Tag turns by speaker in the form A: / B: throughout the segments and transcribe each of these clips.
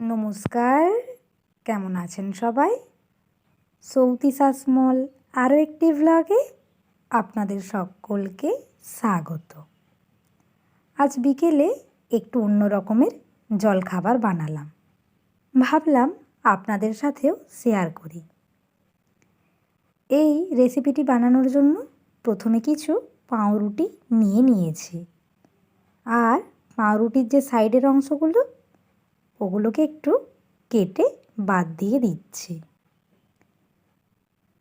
A: নমস্কার, কেমন আছেন সবাই? সৌতি শাসমল আরও একটি ব্লগে আপনাদের সকলকে স্বাগত। আজ বিকেলে একটু অন্য রকমের জলখাবার বানালাম। ভাবলাম আপনাদের সাথেও শেয়ার করি। এই রেসিপিটি বানানোর জন্য প্রথমে কিছু পাউরুটি নিয়ে নিয়েছি। আর পাউরুটির যে সাইডের অংশগুলো ওগুলোকে একটু কেটে বাদ দিয়ে দিচ্ছি।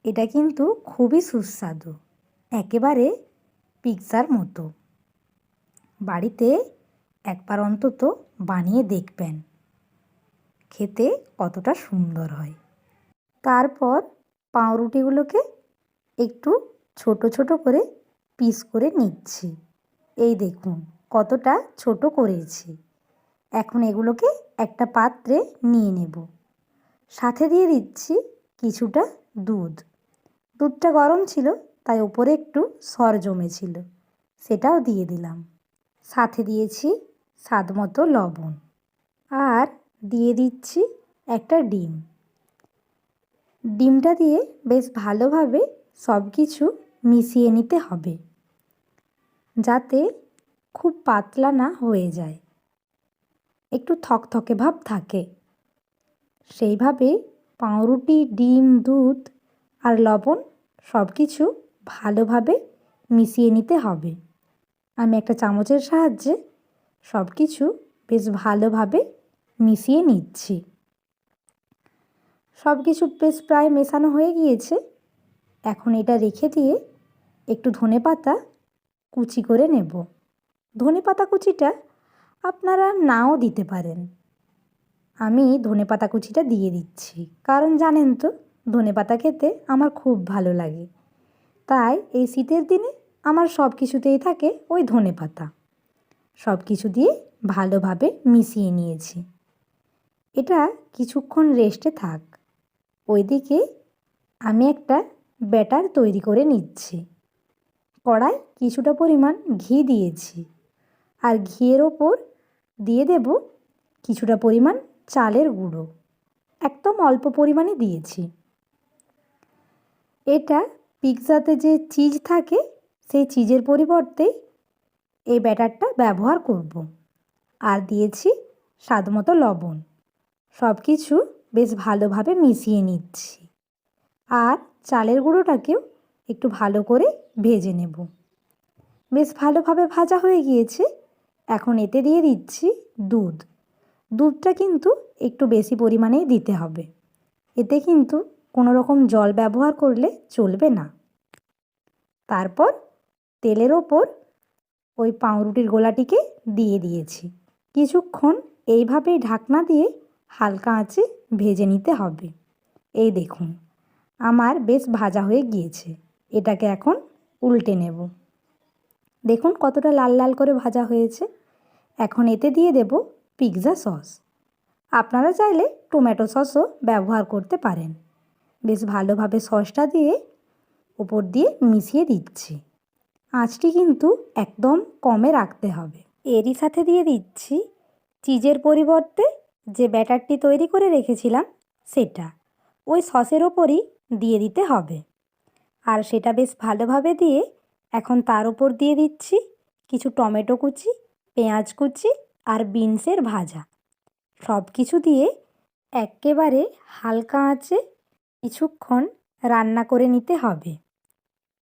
A: এটা কিন্তু খুবই সুস্বাদু, একেবারে পিৎজার মতো। বাড়িতে একবার অন্তত বানিয়ে দেখবেন, খেতে কতটা সুন্দর হয়। তারপর পাউরুটিগুলোকে একটু ছোট ছোট করে পিস করে নিচ্ছি। এই দেখুন, কতটা ছোট করেছি। এখন এগুলোকে একটা পাত্রে নিয়ে নেব। সাথে দিয়ে দিচ্ছি কিছুটা দুধ। দুধটা গরম ছিল, তাই ওপরে একটু সর জমেছিল। সেটাও দিয়ে দিলাম। সাথে দিয়েছি স্বাদ মতো লবণ। আর দিয়ে দিচ্ছি একটা ডিম। ডিমটা দিয়ে বেশ ভালোভাবে সব কিছু মিশিয়ে নিতে হবে। যাতে খুব পাতলা না হয়ে যায়। একটু থকথকে ভাব থাকে। সেইভাবে পাউরুটি, ডিম, দুধ আর লবণ সব কিছু ভালোভাবে মিশিয়ে নিতে হবে। আমি একটা চামচের সাহায্যে সব কিছু বেশ ভালোভাবে মিশিয়ে নিচ্ছি। সব কিছু বেশ প্রায় মেশানো হয়ে গিয়েছে। এখন এটা রেখে দিয়ে একটু ধনে পাতা কুচি করে নেব। ধনে পাতা কুচিটা আপনারা নাও দিতে পারেন। আমি ধনে পাতা কুচিটা দিয়ে দিচ্ছি। কারণ জানেন তো, ধনে পাতা খেতে আমার খুব ভালো লাগে। তাই এই শীতের দিনে আমার সব কিছুতেই থাকে ওই ধনে পাতা। সব কিছু দিয়ে ভালোভাবে মিশিয়ে নিয়েছি। এটা কিছুক্ষণ রেস্টে থাক। ওইদিকে আমি একটা ব্যাটার তৈরি করে নিচ্ছি। কড়াই কিছুটা পরিমাণ ঘি দিয়েছি। আর ঘিয়ের ওপর দিয়ে দেব কিছুটা পরিমাণ চালের গুঁড়ো। একদম অল্প পরিমাণে দিয়েছি। এটা পিৎজাতে যে চিজ থাকে, সেই চিজের পরিবর্তে এই ব্যাটারটা ব্যবহার করব। আর দিয়েছি স্বাদ মতো লবণ। সব কিছু বেশ ভালোভাবে মিশিয়ে নিচ্ছি। আর চালের গুঁড়োটাকেও একটু ভালো করে ভেজে নেব। বেশ ভালোভাবে ভাজা হয়ে গিয়েছে। এখন এতে দিয়ে দিচ্ছি দুধ। দুধটা কিন্তু একটু বেশি পরিমাণেই দিতে হবে। এতে কিন্তু কোনো রকম জল ব্যবহার করলে চলবে না। তারপর তেলের ওপর ওই পাউরুটির গোলাটিকে দিয়ে দিয়েছি। কিছুক্ষণ এইভাবেই ঢাকনা দিয়ে হালকা আঁচে ভেজে নিতে হবে। এই দেখুন, আমার বেশ ভাজা হয়ে গিয়েছে। এটাকে এখন উল্টে নেব। দেখুন কতটা লাল লাল করে ভাজা হয়েছে। এখন এতে দিয়ে দেব পিৎজা সস। আপনারা চাইলে টমেটো সসও ব্যবহার করতে পারেন। বেশ ভালোভাবে সসটা দিয়ে উপর দিয়ে মিশিয়ে দিচ্ছি। আঁচটি কিন্তু একদম কমে রাখতে হবে। এরই সাথে দিয়ে দিচ্ছি চিজের পরিবর্তে যে ব্যাটারটি তৈরি করে রেখেছিলাম সেটা। ওই সসের ওপরই দিয়ে দিতে হবে। আর সেটা বেশ ভালোভাবে দিয়ে এখন তার উপর দিয়ে দিচ্ছি কিছু টমেটো কুচি, পেঁয়াজ কুচি আর বিনসের ভাজা। সব কিছু দিয়ে একেবারে হালকা আঁচে কিছুক্ষণ রান্না করে নিতে হবে।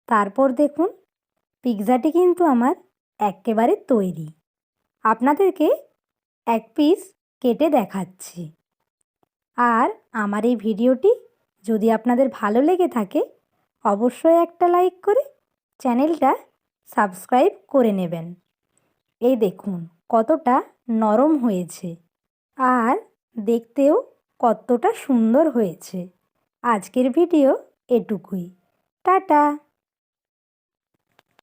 A: তারপর দেখুন, পিৎজাটি কিন্তু আমার একেবারে তৈরি। আপনাদেরকে এক পিস কেটে দেখাচ্ছি। আর আমার এই ভিডিওটি যদি আপনাদের ভালো লেগে থাকে, অবশ্যই একটা লাইক করে চ্যানেলটা সাবস্ক্রাইব করে নেবেন। এই দেখুন কতটা নরম হয়েছে আর দেখতেও কতটা সুন্দর হয়েছে। আজকের ভিডিও এটুকুই। টাটা!